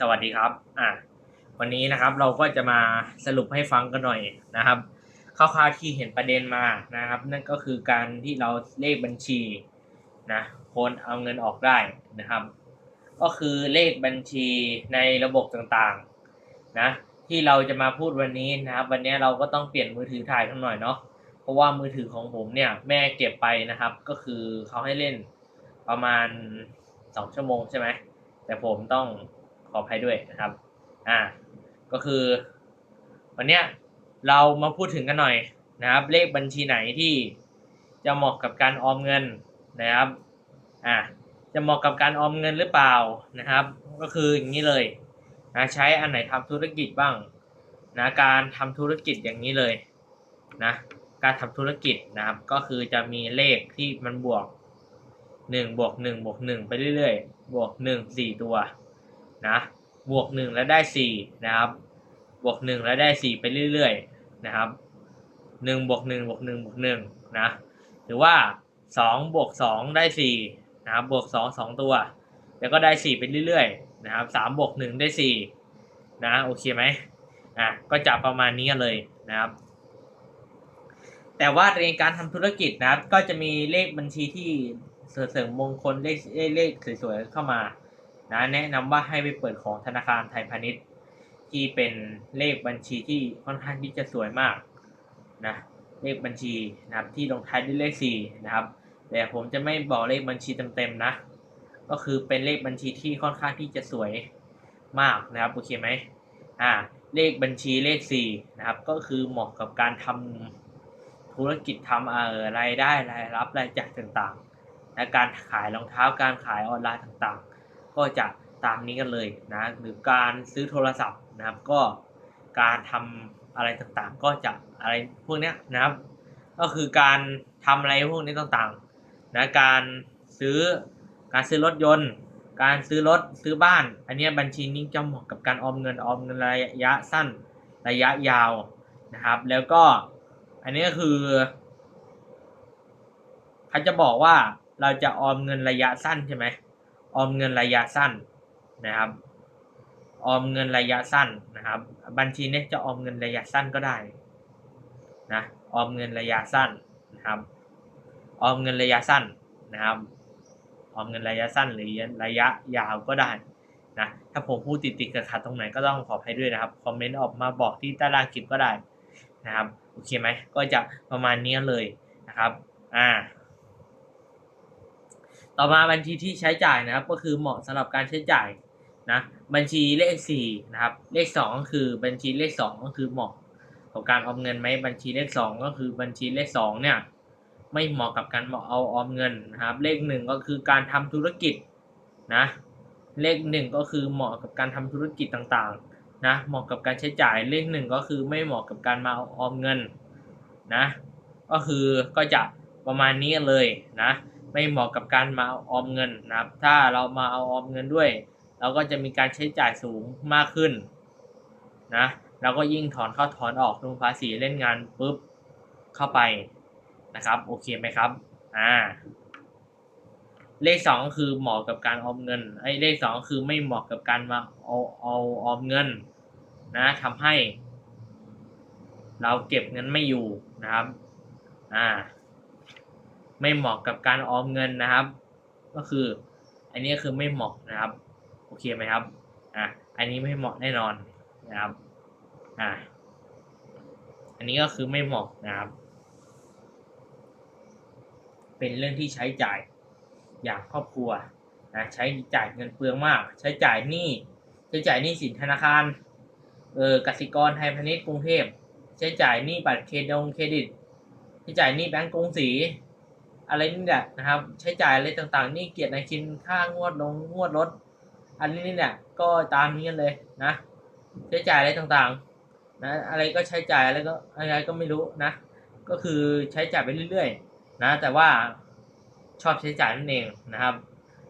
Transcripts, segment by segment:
สวัสดีครับอะวันนี้นะครับเราก็จะมาสรุปให้ฟังกันหน่อยนะครับคร่าวๆที่เห็นประเด็นมานะครับ นั่นก็คือการที่เราเลขบัญชีนะคนเอาเงินออกได้นะครับ ก็คือเลขบัญชีในระบบต่างๆนะที่เราจะมาพูดวันนี้นะครับ วันนี้เราก็ต้องเปลี่ยนมือถือถ่ายกันหน่อยเนาะเพราะว่ามือถือของผมเนี่ยแม่เก็บไปนะครับ ก็คือเขาให้เล่นประมาณสองชั่วโมงใช่ไหมแต่ผมต้อง ขออภัยด้วยนะครับ อ่า ก็คือ วันเนี้ยเรามาพูดถึงกันหน่อยนะครับ เลขบัญชีไหนที่จะเหมาะกับการออมเงินนะครับ อ่าจะเหมาะกับการออมเงินหรือเปล่านะครับ ก็คืออย่างนี้เลยนะใช้อันไหนทำธุรกิจบ้างนะการทำธุรกิจอย่างนี้เลยนะการทำธุรกิจนะครับ ก็คือจะมีเลขที่มันบวก1บวก1บวก1ไปเรื่อยๆ บวก1 4 ตัว นะบวก 1 แล้วได้4นะครับบวก 1 แล้วได้ 4 ไปเรื่อยๆนะครับ1บวก1บวก1บวก1นะหรือว่า2บวก2ได้4นะครับบวก 2 2 ตัว แล้วก็ได้ 4 ไปเรื่อยๆนะครับ3บวก1ได้4นะโอเคไหมอะก็จะประมาณนี้เลยนะครับ แต่ว่าในการทำธุรกิจนะครับ ก็จะมีเลขบัญชีที่เสริมมงคลเลขเลขสวยๆเข้ามา นะแนะนำว่าให้ไปเปิดของธนาคารไทยพาณิชย์ ที่เป็นเลขบัญชีที่ค่อนข้างที่จะสวยมากนะเลขบัญชีนะครับที่ลงท้ายด้วยเลข4นะครับแต่ผมจะไม่บอกเลขบัญชีเต็มๆนะ ก็คือเป็นเลขบัญชีที่ค่อนข้างที่จะสวยมากนะครับโอเคไหมอ่าเลขบัญชีเลข4นะครับก็คือเหมาะกับการทำธุรกิจทำเอ่อรายได้รายรับรายจ่ายต่างๆ และการขายรองเท้าการขายออนไลน์ต่างๆ ก็จะตามนี้กันเลยนะหรือการซื้อโทรศัพท์นะครับ ก็การทำอะไรต่างๆ ก็จะอะไรพวกเนี้ยนะครับ ก็คือการทำอะไรพวกนี้ต่างๆนะการซื้อการซื้อรถยนต์ การซื้อรถซื้อบ้าน อันนี้บัญชีนี้จะเหมาะกับการออมเงินออมเงินระยะสั้นระยะยาวนะครับ แล้วก็อันนี้ก็คือเขาจะบอกว่าเราจะออมเงินระยะสั้นใช่ไหม ออมเงินระยะสั้นนะครับ ออมเงินระยะสั้นนะครับ บัญชีนี้จะออมเงินระยะสั้นก็ได้นะออมเงินระยะสั้นนะครับ ออมเงินระยะสั้นนะครับ ออมเงินระยะสั้นหรือระยะยาวก็ได้นะถ้าผมพูดติดติดขัดตรงไหนก็ต้องขออภัยด้วยนะครับคอมเมนต์ออกมาบอกที่ใต้ล่างคลิปก็ได้นะครับโอเคไหมก็จะประมาณนี้เลยนะครับอ่า ต่อมาบัญชีที่ใช้จ่ายนะครับ ก็คือเหมาะสำหรับการใช้จ่ายนะบัญชีเลขสี่นะครับเลขสองก็คือบัญชีเลขสองก็คือเหมาะกับการออมเงินไหมบัญชีเลขสองก็คือบัญชีเลขสองเนี่ยไม่เหมาะกับการเอาออมเงินนะครับ เลขหนึ่งก็คือการทำธุรกิจนะเลขหนึ่งก็คือเหมาะกับการทำธุรกิจต่างๆนะเหมาะกับการใช้จ่ายเลขหนึ่งก็คือไม่เหมาะกับการมาเอาออมเงินนะก็คือก็จะประมาณนี้เลยนะ ไม่เหมาะกับการมาเอาออมเงินนะครับ ถ้าเรามาเอาออมเงินด้วย เราก็จะมีการใช้จ่ายสูงมากขึ้นนะเราก็ยิ่งถอนเข้าถอนออกลงภาษีเล่นงานปุ๊บเข้าไปนะครับโอเคไหมครับอ่าเลขสองคือเหมาะกับการออมเงินไอ้เลขสองคือไม่เหมาะกับการมาเอาเอาออมเงินนะทำให้ เราเก็บเงินไม่อยู่นะครับ อ่า ไม่เหมาะกับการออมเงินนะครับ ก็คืออันนี้คือไม่เหมาะนะครับ โอเคไหมครับอะอันนี้ไม่เหมาะแน่นอนนะครับอ่าอันนี้ก็คือไม่เหมาะนะครับ เป็นเรื่องที่ใช้จ่ายอย่างครอบครัวนะใช้จ่ายเงินเปลืองมาก ใช้จ่ายหนี้ใช้จ่ายหนี้สินธนาคารเออกสิกรไทยพาณิชย์กรุงเทพใช้จ่ายหนี้บัตรเครดิตเครดิตใช้จ่ายหนี้แบงก์กรุงศรี อะไรนี่แหละนะครับ ใช้จ่ายอะไรต่างๆ นี่เกียรตินายคินค่างวดลงงวดรถ อันนี้นี่แหละก็ตามนี้กันเลยนะ ใช้จ่ายอะไรต่างๆ นะ อะไรก็ใช้จ่ายอะไรก็อะไรก็ไม่รู้นะ ก็คือใช้จ่ายไปเรื่อยๆนะ แต่ว่าชอบใช้จ่ายนั่นเองนะครับ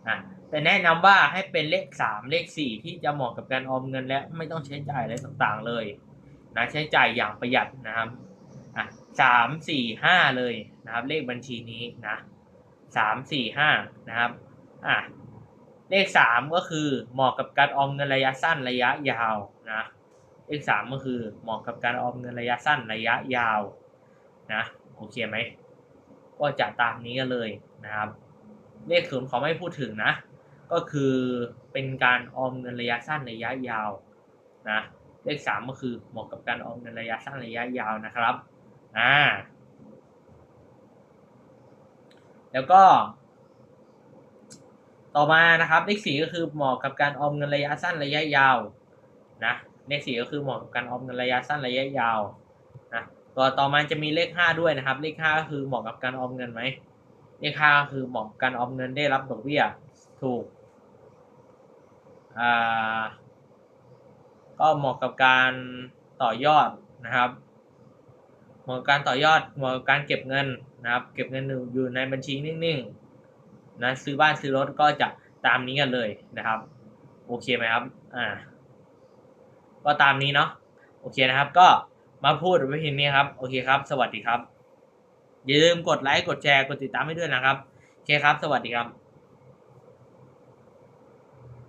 อะแต่แนะนำว่าให้เป็นเลขสามเลขสี่ที่จะเหมาะกับการออมเงินและไม่ต้องใช้จ่ายอะไรต่างๆเลยนะใช้จ่ายอย่างประหยัดนะครับ สามสี่ห้าเลยนะครับ เลขบัญชีนี้นะสามสี่ห้านะครับอะเลขสามก็คือเหมาะกับการออมเงินระยะสั้นระยะยาวนะเลขสามก็คือเหมาะกับการออมเงินระยะสั้นระยะยาวนะโอเคไหมก็จะตามนี้กันเลยนะครับ เลขศูนย์ขอไม่พูดถึงนะ ก็คือเป็นการออมเงินระยะสั้นระยะยาวนะเลขสามก็คือเหมาะกับการออมเงินระยะสั้นระยะยาวนะครับ อ่า แล้วก็ ต่อมานะครับเลขสี่ก็คือเหมาะกับการออมเงินระยะสั้นระยะยาวนะเลขสี่ก็คือเหมาะกับการออมเงินระยะสั้นระยะยาวนะต่อต่อมาจะมีเลขห้าด้วยนะครับ เลขห้าก็คือเหมาะกับการออมเงินไหมเลขห้าก็คือเหมาะกับการออมเงินได้รับดอกเบี้ยถูกอ่าก็เหมาะกับการต่อยอดนะครับ หมาะการต่อยอดเหมาะการเก็บเงินนะครับ เก็บเงินอยู่ในบัญชีนิ่งๆนะซื้อบ้านซื้อรถก็จะตามนี้กันเลยนะครับ โอเคไหมครับอ่าก็ตามนี้เนาะโอเคนะครับ ก็มาพูดว้เพีนี้ครับ โอเคครับ สวัสดีครับ อย่าลืมกดไลค์กดแชร์กดติดตามให้ด้วยนะครับโอเคครับ สวัสดีครับ